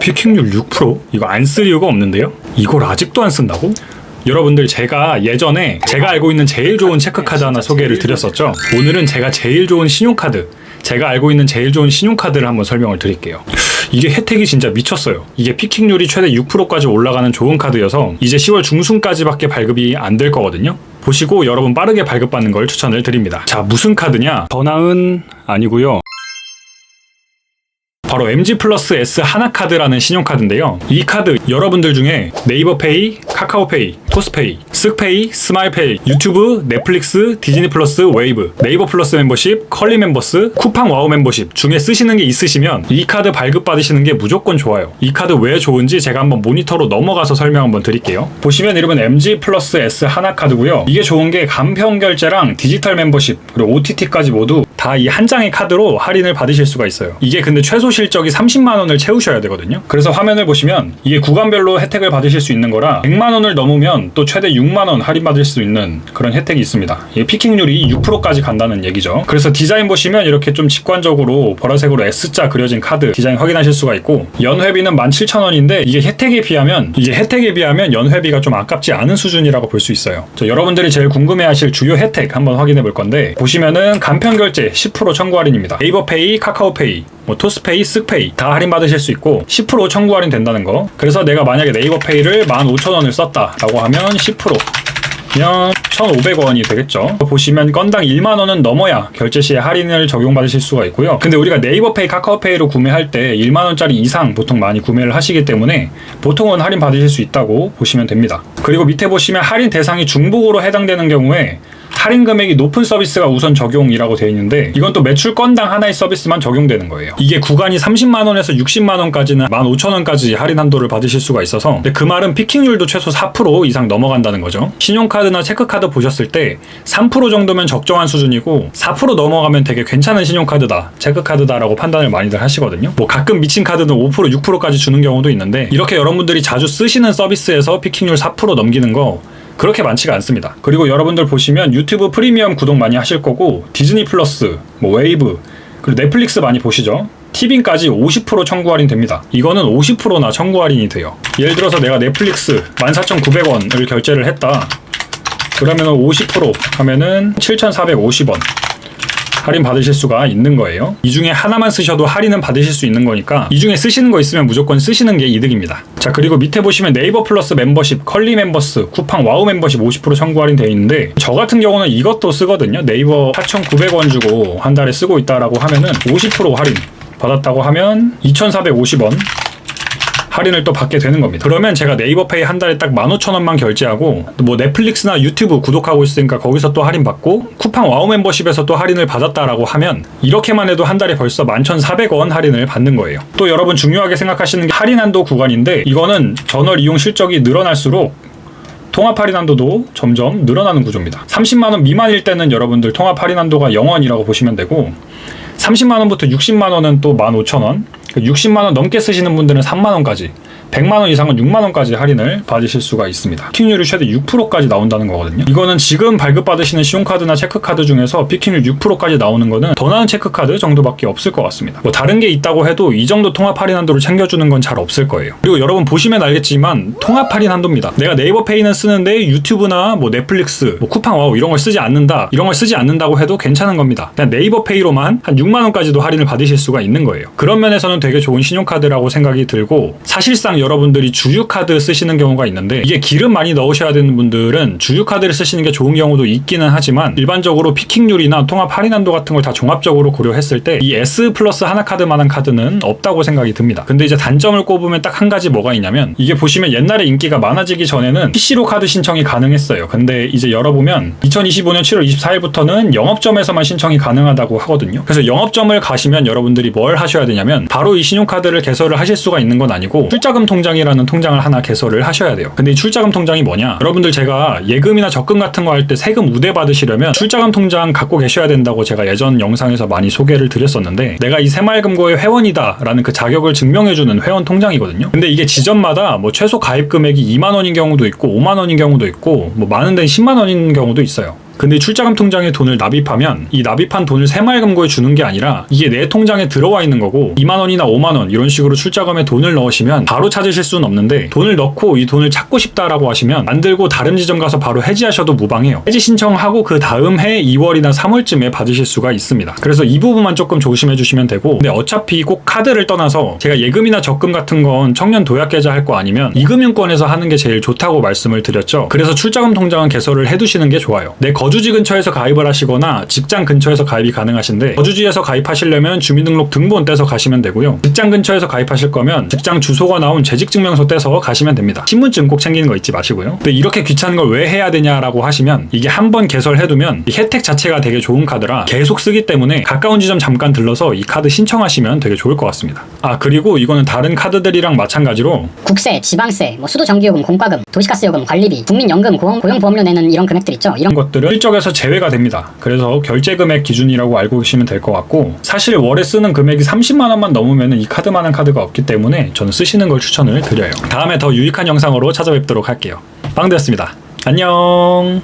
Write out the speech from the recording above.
피킹률 6% 이거 안 쓸 이유가 없는데요? 이걸 아직도 안 쓴다고? 여러분들 제가 예전에 제가 알고 있는 제일 좋은 체크카드 하나 소개를 드렸었죠. 오늘은 제가 제일 좋은 신용카드 제가 알고 있는 제일 좋은 신용카드를 한번 설명을 드릴게요. 이게 혜택이 진짜 미쳤어요. 이게 피킹률이 최대 6%까지 올라가는 좋은 카드여서 이제 10월 중순까지밖에 발급이 안 될 거거든요. 보시고 여러분 빠르게 발급받는 걸 추천을 드립니다. 자, 무슨 카드냐? 더 나은 아니고요. 바로 MG 플러스 S 하나 카드라는 신용카드인데요. 이 카드 여러분들 중에 네이버페이, 카카오페이, 토스페이, 쓱페이, 스마일페이, 유튜브, 넷플릭스, 디즈니 플러스, 웨이브, 네이버 플러스 멤버십, 컬리 멤버스, 쿠팡 와우 멤버십 중에 쓰시는 게 있으시면 이 카드 발급 받으시는 게 무조건 좋아요. 이 카드 왜 좋은지 제가 한번 모니터로 넘어가서 설명 한번 드릴게요. 보시면 이름은 MG 플러스 S 하나 카드고요. 이게 좋은 게 간편 결제랑 디지털 멤버십 그리고 OTT까지 모두 다 이 한 장의 카드로 할인을 받으실 수가 있어요. 이게 근데 최소 실적이 30만 원을 채우셔야 되거든요. 그래서 화면을 보시면 이게 구간별로 혜택을 받으실 수 있는 거라 100만 원을 넘으면 또 최대 6만 원 할인 받을 수 있는 그런 혜택이 있습니다. 이 피킹률이 6%까지 간다는 얘기죠. 그래서 디자인 보시면 이렇게 좀 직관적으로 보라색으로 S자 그려진 카드 디자인 확인하실 수가 있고 연회비는 17,000원인데 이게 혜택에 비하면 이게 혜택에 비하면 연회비가 좀 아깝지 않은 수준이라고 볼 수 있어요. 자, 여러분들이 제일 궁금해하실 주요 혜택 한번 확인해 볼 건데 보시면은 간편 결제 10% 청구 할인입니다. 네이버페이, 카카오페이, 뭐 토스페이, 쓱페이 다 할인 받으실 수 있고 10% 청구 할인 된다는 거. 그래서 내가 만약에 네이버페이를 15,000원을 썼다라고 하면 10%면 1,500원이 되겠죠. 보시면 건당 1만 원은 넘어야 결제 시에 할인을 적용받으실 수가 있고요. 근데 우리가 네이버페이, 카카오페이로 구매할 때 1만 원짜리 이상 보통 많이 구매를 하시기 때문에 보통은 할인 받으실 수 있다고 보시면 됩니다. 그리고 밑에 보시면 할인 대상이 중복으로 해당되는 경우에 할인 금액이 높은 서비스가 우선 적용이라고 되어 있는데 이건 또 매출 건당 하나의 서비스만 적용되는 거예요. 이게 구간이 30만 원에서 60만 원까지는 15,000원까지 할인 한도를 받으실 수가 있어서 근데 그 말은 피킹률도 최소 4% 이상 넘어간다는 거죠. 신용카드나 체크카드 보셨을 때 3% 정도면 적정한 수준이고 4% 넘어가면 되게 괜찮은 신용카드다, 체크카드다라고 판단을 많이들 하시거든요. 뭐 가끔 미친 카드는 5% 6%까지 주는 경우도 있는데 이렇게 여러분들이 자주 쓰시는 서비스에서 피킹률 4% 넘기는 거 그렇게 많지가 않습니다. 그리고 여러분들 보시면 유튜브 프리미엄 구독 많이 하실 거고 디즈니 플러스, 뭐 웨이브, 그리고 넷플릭스 많이 보시죠. 티빙까지 50% 청구 할인 됩니다. 이거는 50%나 청구 할인이 돼요. 예를 들어서 내가 넷플릭스 14,900원을 결제를 했다. 그러면 50% 하면은 7,450원. 할인 받으실 수가 있는 거예요. 이 중에 하나만 쓰셔도 할인은 받으실 수 있는 거니까 이 중에 쓰시는 거 있으면 무조건 쓰시는 게 이득입니다. 자 그리고 밑에 보시면 네이버 플러스 멤버십, 컬리 멤버스, 쿠팡 와우 멤버십 50% 청구 할인 되어 있는데 저 같은 경우는 이것도 쓰거든요. 네이버 4,900원 주고 한 달에 쓰고 있다라고 하면은 50% 할인 받았다고 하면 2,450원 할인을 또 받게 되는 겁니다. 그러면 제가 네이버 페이 한 달에 딱 15,000원만 결제하고 뭐 넷플릭스나 유튜브 구독하고 있으니까 거기서 또 할인 받고 쿠팡 와우 멤버십에서 또 할인을 받았다라고 하면 이렇게만 해도 한 달에 벌써 11,400원 할인을 받는 거예요. 또 여러분 중요하게 생각하시는 게 할인 한도 구간인데 이거는 전월 이용 실적이 늘어날수록 통합 할인 한도도 점점 늘어나는 구조입니다. 30만 원 미만일 때는 여러분들 통합 할인 한도가 0원이라고 보시면 되고 30만 원부터 60만 원은 또 15,000원, 60만 원 넘게 쓰시는 분들은 3만 원까지, 100만 원 이상은 6만 원까지 할인을 받으실 수가 있습니다. 피킹률이 최대 6%까지 나온다는 거거든요. 이거는 지금 발급 받으시는 신용카드나 체크카드 중에서 피킹률 6%까지 나오는 거는 더 나은 체크카드 정도밖에 없을 것 같습니다. 뭐 다른 게 있다고 해도 이 정도 통합 할인 한도를 챙겨주는 건 잘 없을 거예요. 그리고 여러분 보시면 알겠지만 통합 할인 한도입니다. 내가 네이버 페이는 쓰는데 유튜브나 뭐 넷플릭스, 뭐 쿠팡 와우 이런 걸 쓰지 않는다, 이런 걸 쓰지 않는다고 해도 괜찮은 겁니다. 그냥 네이버 페이로만 한 6만 원까지도 할인을 받으실 수가 있는 거예요. 그런 면에서는 되게 좋은 신용카드라고 생각이 들고 사실상 여러분들이 주유 카드 쓰시는 경우가 있는데 이게 기름 많이 넣으셔야 되는 분들은 주유 카드를 쓰시는 게 좋은 경우도 있기는 하지만 일반적으로 피킹률이나 통합 할인 한도 같은 걸 다 종합적으로 고려했을 때 이 S 플러스 하나 카드만한 카드는 없다고 생각이 듭니다. 근데 이제 단점을 꼽으면 딱 한 가지 뭐가 있냐면 이게 보시면 옛날에 인기가 많아지기 전에는 PC로 카드 신청이 가능했어요. 근데 이제 열어보면 2025년 7월 24일부터는 영업점에서만 신청이 가능하다고 하거든요. 그래서 영업점을 가시면 여러분들이 뭘 하셔야 되냐면 바로 이 신용카드를 개설을 하실 수가 있는 건 아니고 출자금 통 장이라는 통장을 하나 개설을 하셔야 돼요. 근데 이 출자금 통장이 뭐냐? 여러분들 제가 예금이나 적금 같은 거 할 때 세금 우대 받으시려면 출자금 통장 갖고 계셔야 된다고 제가 예전 영상에서 많이 소개를 드렸었는데 내가 이 새마을금고의 회원이다라는 그 자격을 증명해주는 회원 통장이거든요. 근데 이게 지점마다 뭐 최소 가입 금액이 2만 원인 경우도 있고 5만 원인 경우도 있고 뭐 많은 데는 10만 원인 경우도 있어요. 근데 이 출자금 통장에 돈을 납입하면 이 납입한 돈을 새마을금고에 주는 게 아니라 이게 내 통장에 들어와 있는 거고 2만 원이나 5만 원 이런 식으로 출자금에 돈을 넣으시면 바로 찾으실 수는 없는데 돈을 넣고 이 돈을 찾고 싶다라고 하시면 안 들고 다른 지점 가서 바로 해지하셔도 무방해요. 해지 신청하고 그 다음 해 2월이나 3월쯤에 받으실 수가 있습니다. 그래서 이 부분만 조금 조심해 주시면 되고 근데 어차피 꼭 카드를 떠나서 제가 예금이나 적금 같은 건 청년 도약 계좌 할 거 아니면 이금융권에서 하는 게 제일 좋다고 말씀을 드렸죠. 그래서 출자금 통장은 개설을 해 두시는 게 좋아요. 내 거 주지 근처에서 가입을 하시거나 직장 근처에서 가입이 가능하신데 거주지에서 가입하시려면 주민등록 등본 떼서 가시면 되고요. 직장 근처에서 가입하실 거면 직장 주소가 나온 재직증명서 떼서 가시면 됩니다. 신분증 꼭 챙기는 거 잊지 마시고요. 근데 이렇게 귀찮은 걸 왜 해야 되냐라고 하시면 이게 한 번 개설해두면 이 혜택 자체가 되게 좋은 카드라 계속 쓰기 때문에 가까운 지점 잠깐 들러서 이 카드 신청하시면 되게 좋을 것 같습니다. 아 그리고 이거는 다른 카드들이랑 마찬가지로 국세, 지방세, 뭐 수도 전기요금, 공과금, 도시가스 요금, 관리비, 국민연금, 고용, 고용보험료 내는 이런 금액들 있죠. 이런 이런 것들은 일적에서 제외가 됩니다. 그래서 결제 금액 기준이라고 알고 계시면 될 것 같고 사실 월에 쓰는 금액이 30만 원만 넘으면 이 카드만한 카드가 없기 때문에 저는 쓰시는 걸 추천을 드려요. 다음에 더 유익한 영상으로 찾아뵙도록 할게요. 빵되었습니다. 안녕.